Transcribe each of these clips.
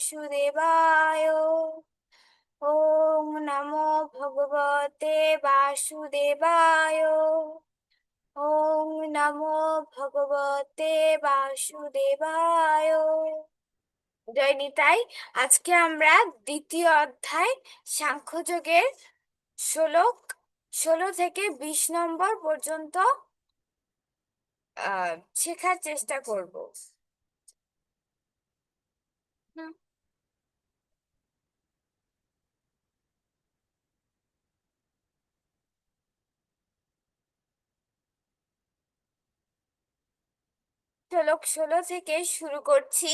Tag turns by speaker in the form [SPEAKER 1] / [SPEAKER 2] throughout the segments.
[SPEAKER 1] বাসুদেবায় ওম নমো ভগবতে বাসুদেবায় ওম নমো ভগবতে বাসুদেবায় জয় আজকে আমরা দ্বিতীয় অধ্যায় সাংখ্যযোগের ষোলো ষোলো থেকে বিশ নম্বর পর্যন্ত শেখার চেষ্টা করব। শ্লোক ষোলো থেকে শুরু করছি।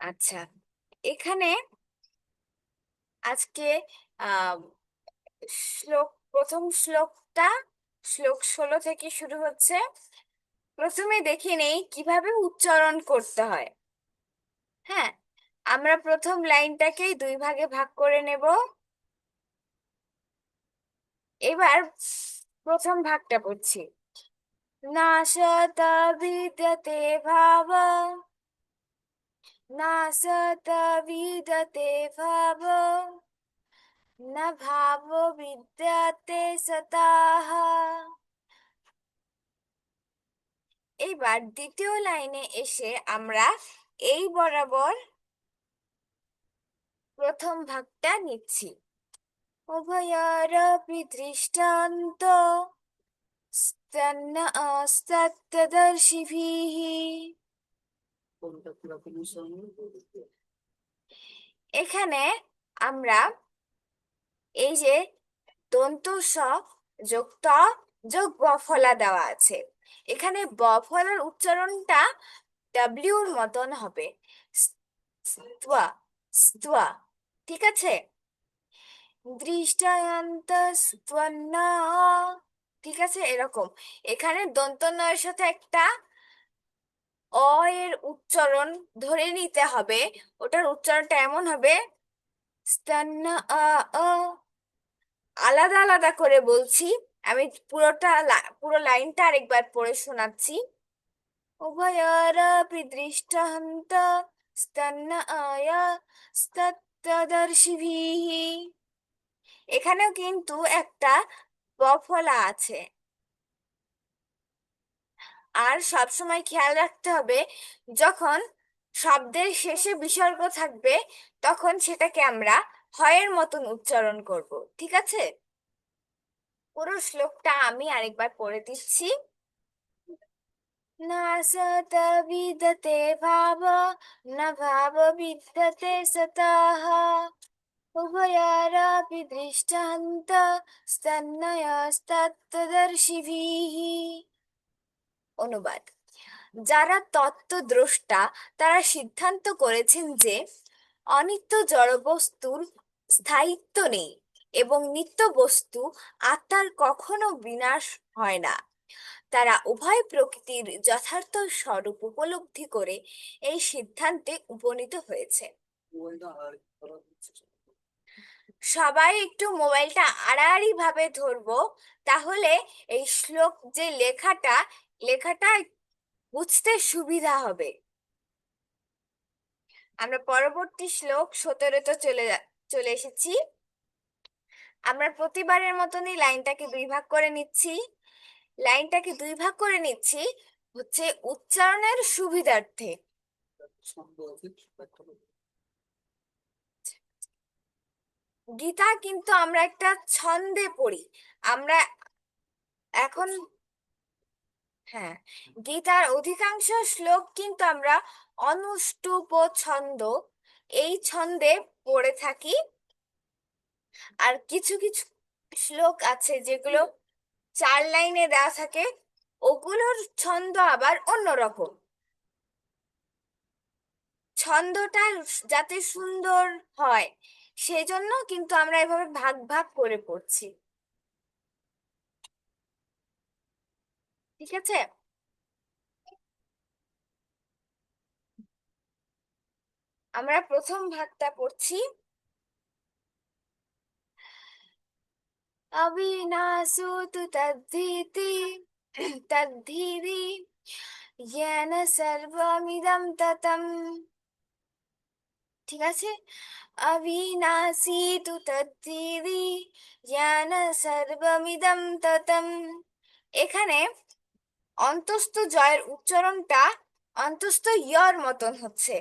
[SPEAKER 1] আচ্ছা এখানে আজকে শ্লোক, প্রথম শ্লোকটা শ্লোক ষোলো থেকে শুরু হচ্ছে। প্রথমে দেখে নেই কীভাবে উচ্চারণ করতে হয়। হ্যাঁ আমরা প্রথম লাইনটাকেই দুই ভাগে ভাগ করে নেব। এবার প্রথম ভাগটা পড়ছি। নাশত বিদ্যতে ভাব। নাশত বিদ্যতে ভাব। না ভাব বিদ্যাতে সতাহ। এইবার দ্বিতীয় লাইনে এসে আমরা এই বরাবর প্রথম ভাগটা নিচ্ছি। উভয়ারপি দৃষ্টান্ত। স্তন্ন অস্তত্তদর্শিভিः এখানে আমরা এই যে দন্ত স যোগ ত যোগ বফলা দেওয়া আছে। এখানে বফলার উচ্চারণটা ডাব্লিউর মতন হবে। স্ত্বা স্ত্বা, ঠিক আছে? দৃষ্টায়ন্ত স্তন্ন ঠিক আছে, এরকম। এখানে দন্ত নয়ের সাথে একটা অ এর উচ্চারণ ধরে নিতে হবে। ওটার উচ্চারণটা এমন হবে। আ আলাদা আলাদা করে বলছি। আমি পুরোটা পুরো লাইনটা আরেকবার পড়ে শোনাচ্ছি। উভয়ারপি দৃষ্টান্ত স্তন্ন আয়া স্তত্তদর্শিভিः এখানেও কিন্তু একটা বফলা আছে। আর সবসময় খেয়াল রাখতে হবে, যখন শব্দের শেষে বিসর্গ থাকবে, তখন সেটাকে আমরা হয়ের মতন উচ্চারণ করব, ঠিক আছে? পুরো শ্লোকটা আমি আরেকবার পড়ে দিচ্ছি। না সত বিদ্যতে ভাব, না ভাব বিদ্যতে সতঃ। স্তন্নয়স্তত্তদর্শিভিः অনুবাদ। যারা তারা সিদ্ধান্ত করেছেন যে অনিত্য স্থায়িত্ব নেই এবং নিত্য বস্তু আত্মার কখনো বিনাশ হয় না। তারা উভয় প্রকৃতির যথার্থ স্বরূপ উপলব্ধি করে এই সিদ্ধান্তে উপনীত হয়েছে। সবাই একটু মোবাইলটা আড়াআড়ি ভাবে ধরবো, তাহলে এই শ্লোক যে লেখাটা লেখাটা বুঝতে সুবিধা হবে। আমরা পরবর্তী শ্লোক সতেরোতে চলে চলে এসেছি। আমরা প্রতিবারের মতনই লাইনটাকে দুই ভাগ করে নিচ্ছি। লাইনটাকে দুই ভাগ করে নিচ্ছি হচ্ছে উচ্চারণের সুবিধার্থে। গীতা কিন্তু আমরা একটা ছন্দে পড়ি। আমরা এখন হ্যাঁ গীতার অধিকাংশ শ্লোক কিন্তু আমরা অনুষ্টুপ ছন্দ এই ছন্দে পড়ে থাকি। আর কিছু কিছু শ্লোক আছে যেগুলো চার লাইনে দেওয়া থাকে, ওগুলোর ছন্দ আবার অন্যরকম। ছন্দটা যাতে সুন্দর হয় সেজন্য কিন্তু আমরা এভাবে ভাগ ভাগ করে পড়ছি ঠিক আছে আমরা প্রথম ভাগটা পড়ছি अविनाशो तु तद्धीति तद्धीति येन सर्वमिदं ततम् ঠিক আছে? অবিনাশী তু তদ্দিদি জ্ঞান সর্বমিদম ততম এখানে অন্তস্থ জয়ের উচ্চারণটা অন্তস্থ ইয়র মতন হচ্ছে।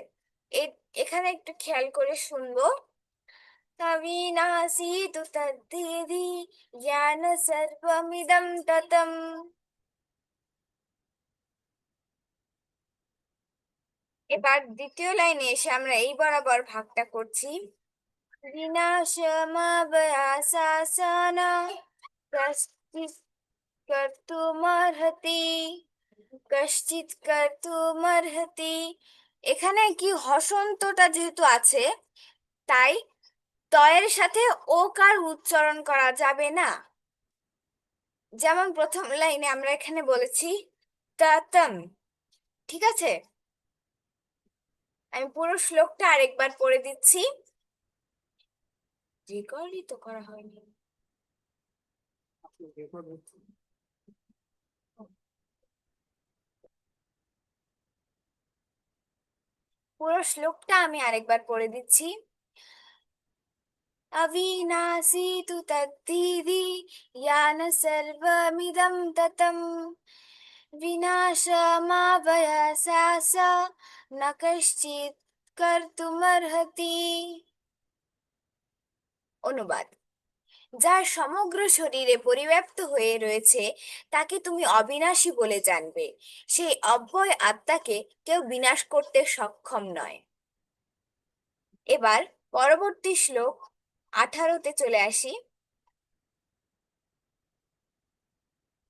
[SPEAKER 1] এখানে একটু খেয়াল করে শুনব। অবিনাশী তু তদ্দিদি জ্ঞান সর্বমিদম ততম। এবার দ্বিতীয় লাইনে এসে আমরা এই বরাবর ভাগটা করছি। এখানে কি হসন্তটা যেহেতু আছে, তাই তয়ের সাথে ওকার উচ্চারণ করা যাবে না। যেমন প্রথম লাইনে আমরা এখানে বলেছি, তাতম, ঠিক আছে? আমি পুরো শ্লোকটা আরেকবার পড়ে দিচ্ছি রেকর্ডই তো করা হয়নি পুরো শ্লোকটা আমি আরেকবার পড়ে দিচ্ছি अविनाशी तु तद्धीति यान सर्वमिदं ततम् विनाशमावयसा स न कश्चित् कर्तुमर्हति অনুবাদ যার সমগ্র শরীরে পরিব্যাপ্ত হয়ে রয়েছে তাকে তুমি অবিনাশী বলে জানবে সেই অব্যয় আত্মাকে কেউ বিনাশ করতে সক্ষম নয় এবার পরবর্তী শ্লোক আঠারোতে চলে আসি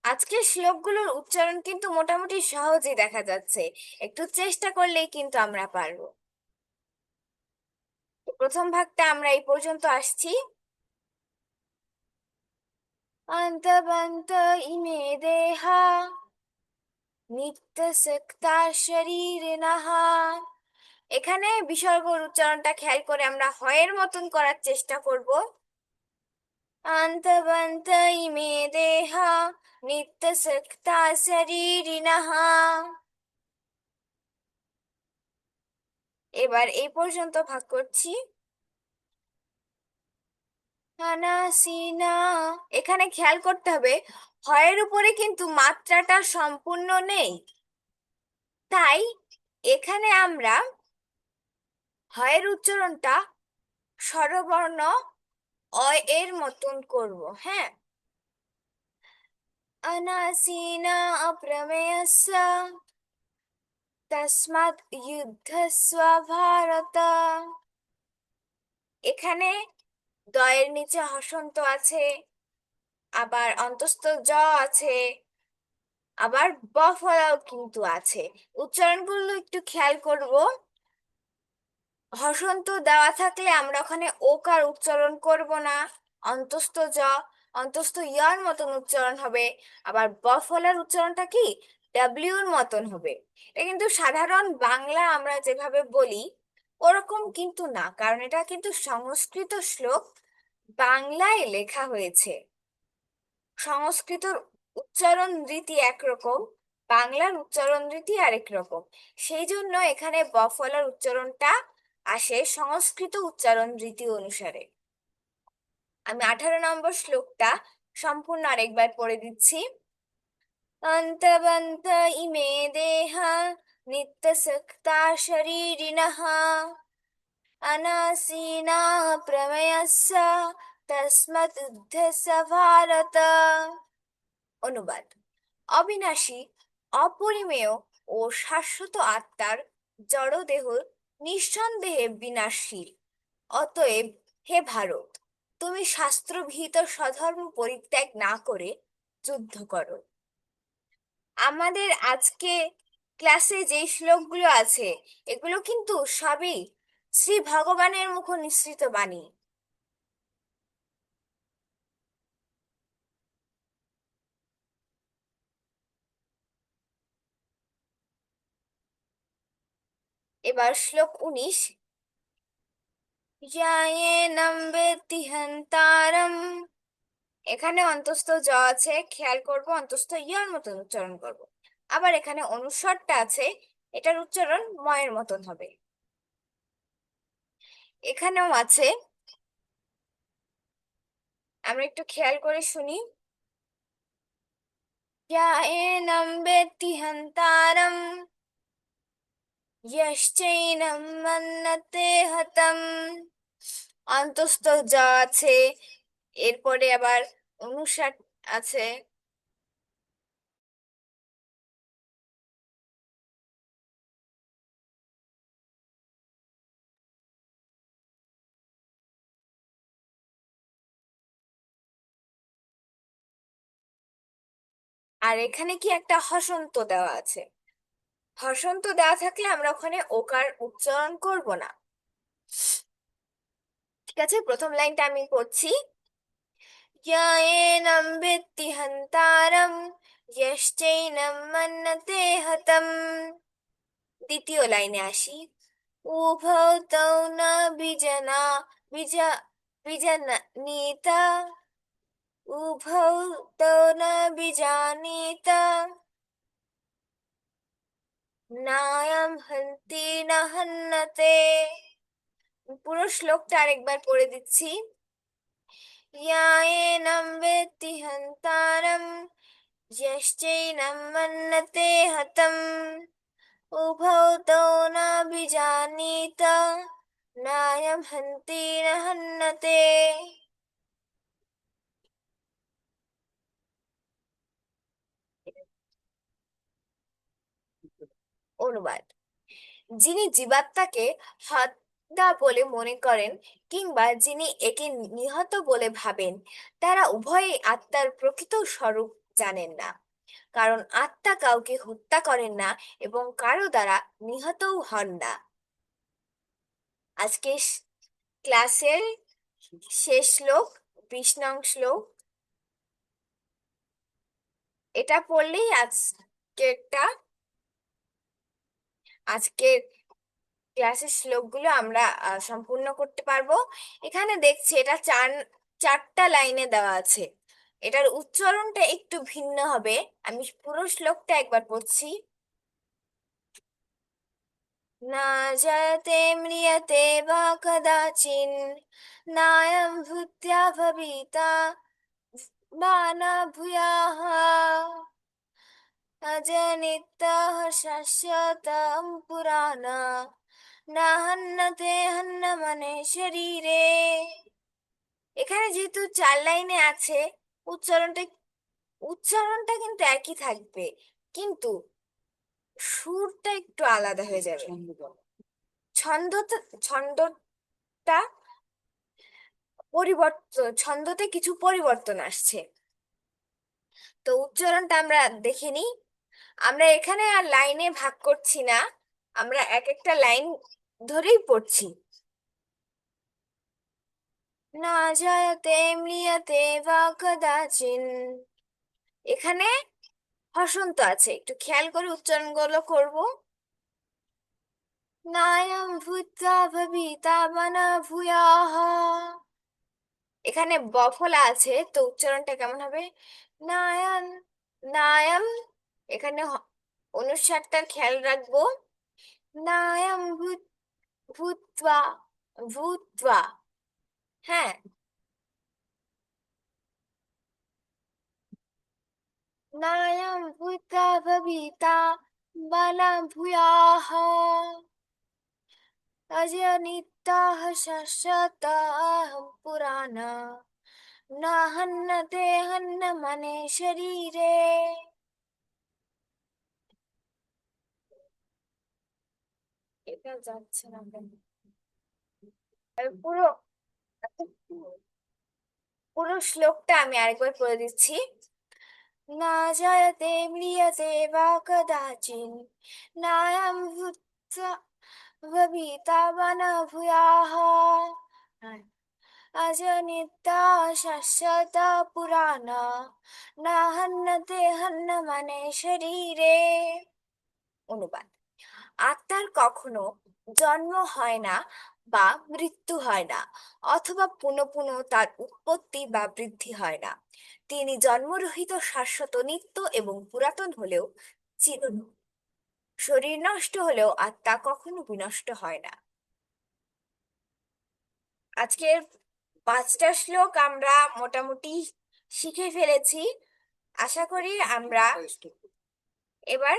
[SPEAKER 1] আজকের শ্লোকগুলোর উচ্চারণ কিন্তু মোটামুটি সহজেই দেখা যাচ্ছে। একটু চেষ্টা করলেই কিন্তু আমরা পারব। প্রথম ভাগটা আমরা এই পর্যন্ত আসছি। অন্তবন্ত ইমে দেহা নিত্যসক্তা শরীরিণঃ এখানে বিসর্গর উচ্চারণটা খেয়াল করে আমরা হয়ের মতন করার চেষ্টা করব। অন্তবন্ত ইমে দেহা নিত্যসক্তা শরীরিণঃ এবার এই পর্যন্ত ভাগ করছি। এখানে খেয়াল করতে হবে হয়ের উপরে কিন্তু মাত্রাটা সম্পূর্ণ নেই। তাই এখানে আমরা হয়ের উচ্চারণটা স্বরবর্ণ অয় এর মতন করব হ্যাঁ? অনাসীনা অপ্রমেয়স্য তস্মাৎ যুদ্ধস্ব ভারত এখানে দয়ের নিচে হসন্ত আছে, আবার অন্তস্থ জ আছে, আবার ব ফলাও কিন্তু আছে। উচ্চারণগুলো একটু খেয়াল করব। হসন্ত দেওয়া থাকলে আমরা ওখানে ওকার উচ্চারণ করব না, অন্তস্থ জ। অন্তস্থ ইয়ার মতন উচ্চারণ হবে। আবার ব ফলার উচ্চারণটা কি? ডাব্লিউর মতন হবে। এটা কিন্তু সাধারণ বাংলা আমরা যেভাবে বলি, ওরকম কিন্তু না। কারণ এটা কিন্তু সংস্কৃত শ্লোক বাংলায় লেখা হয়েছে। সংস্কৃতর উচ্চারণ রীতি একরকম, বাংলার উচ্চারণ রীতি আরেক রকম। সেই জন্য এখানে বফলার উচ্চারণটা আসে সংস্কৃত উচ্চারণ রীতি অনুসারে। আমি আঠারো নম্বর শ্লোকটা সম্পূর্ণ আরেকবার পড়ে দিচ্ছি। অন্তবন্ত ইমে দেহা নিত্যসক্তা শরীরিণঃ অনাসীনা প্রমেয়স্য তস্মাৎ উদ্ধস্য ভারত। অনুবাদ। অবিনাশী, অপরিমেয় ও শাশ্বত আত্মার জড়দেহ নিঃসন্দেহে বিনাশশীল। অতএব হে ভারত তুমি শাস্ত্রবিহিত স্বধর্ম পরিত্যাগ না করে যুদ্ধ করো। আমাদের আজকে ক্লাসে যে শ্লোকগুলো আছে, এগুলো কিন্তু সবই শ্রী ভগবানের মুখ নিঃসৃত বাণী। এবার শ্লোক উনিশ জ্ঞায়েনম বেত্তি এখানে অন্তস্থ জ আছে, খেয়াল করব, অন্তস্থ ইয়ার মতন উচ্চারণ করব। আবার এখানে অনুস্বরটা আছে, এটার উচ্চারণ ময়ের মতন হবে। এখানেও আছে, আমরা একটু খেয়াল করে শুনি। জ্ঞায়েনম বেত্তি হন্তারম ইয়াশ্চৈনম মান্নাতে হতম অন্তস্থ যা আছে, এরপরে আবার অনুষাট আছে। আর এখানে কি একটা হসন্ত দেওয়া আছে? হর্ষন্ত দেওয়া থাকলে আমরা ওখানে ওকার উচ্চারণ করব না। ঠিক আছে, প্রথম লাইনটা আমি করছি য়ায়েনম বেত্তি হন্তারম যশ্চৈনম মন্নতে হতম। দ্বিতীয় লাইনে আসি। উভৌ তৌ না বিজনা, বিজা বিজনীতা উভৌ তৌ না বিজানীতা নায়াম হন্তি নাহন্নতে পুরো শ্লোকটা আরেকবার পড়ে দিচ্ছি ইয়ায়েনম বেত্তি হন্তারম যশ্চৈনম মন্নতে হতম উভৌ তৌ নাভিজানীত নায়ম হন্তি নাহন্নতে হন্নতে অনুবাদ। যিনি জীবাত্মাকে হত্যা বলে মনে করেন কিংবা যিনি একে নিহত বলে ভাবেন, তারা উভয়ই আত্মার প্রকৃত স্বরূপ জানেন না। কারণ আত্মা কাউকে হত্যা করেন না এবং কারও দ্বারা নিহতও হন না। আজকে ক্লাসের শেষ শ্লোক বিশ নং শ্লোক। এটা পড়লেই আজকেরটা আজকের ক্লাসের শ্লোকগুলো আমরা সম্পূর্ণ করতে পারব। এখানে দেখছি এটা চার, চারটা লাইনে দেওয়া আছে। এটার উচ্চারণটা একটু ভিন্ন হবে। আমি পুরো শ্লোকটা একবার পড়ছি। বা ভূত্যা ভবিতা বা না ভূয়াः अजनित्यः शाश्वतं पुराण न हन्नते হন্ন মানে শরীরে এখানে যেহেতু চার লাইনে আছে উচ্চারণটা উচ্চারণটা কিন্তু একই থাকবে কিন্তু সুরটা একটু আলাদা হয়ে যাবে ছন্দটা ছন্দটা পরিবর্তন ছন্দতে কিছু পরিবর্তন আসছে তো উচ্চারণটা আমরা দেখে নিই আমরা এখানে আর লাইনে ভাগ করছি না, আমরা এক একটা লাইন ধরেই পড়ছি। না জায়তে ম্রিয়তে বা কদাচিন এখানে হসন্ত আছে, একটু খেয়াল করে উচ্চারণগুলো করব। নায়ম ভূতা ভবিতা বানা এখানে বফলা আছে, তো উচ্চারণটা কেমন হবে? নায়ান নায়াম এখানে হ- অনুস্বারটার খেয়াল রাখবো নায়াম ভূত ভূত্বা ভূত্বা হ্যাঁ নায়াম ভূতা ভবিতা বালা ভূয়াহ अजनिताः शाश्वताः पुराणा न हन्नते हन्न मने शरीरे এটা যাচ্ছে না কেন আমি পুরো পুরো শ্লোকটা আমি আরেকবার পড়ে দিচ্ছি না জায়তে ম্রিয়তে বা কদাচিন নায়াম ভূত্বা ভবিতা বা না ভূয়াः अजनिता शाश्वत पुराणा न हन्नते हन्न মানে শরীরে অনুবাদ আত্মার কখনো জন্ম হয় না বা মৃত্যু হয় না অথবা পুনঃ পুনঃ তার উৎপত্তি বা বৃদ্ধি হয় না। তিনি জন্মরহিত শাশ্বত নিত্য এবং পুরাতন হলেও চির শরীর নষ্ট হলেও আত্মা কখনো বিনষ্ট হয় না। আজকের পাঁচটা শ্লোক আমরা মোটামুটি শিখে ফেলেছি। আশা করি আমরা এবার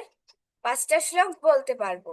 [SPEAKER 1] পাঁচটা শ্লোক বলতে পারব।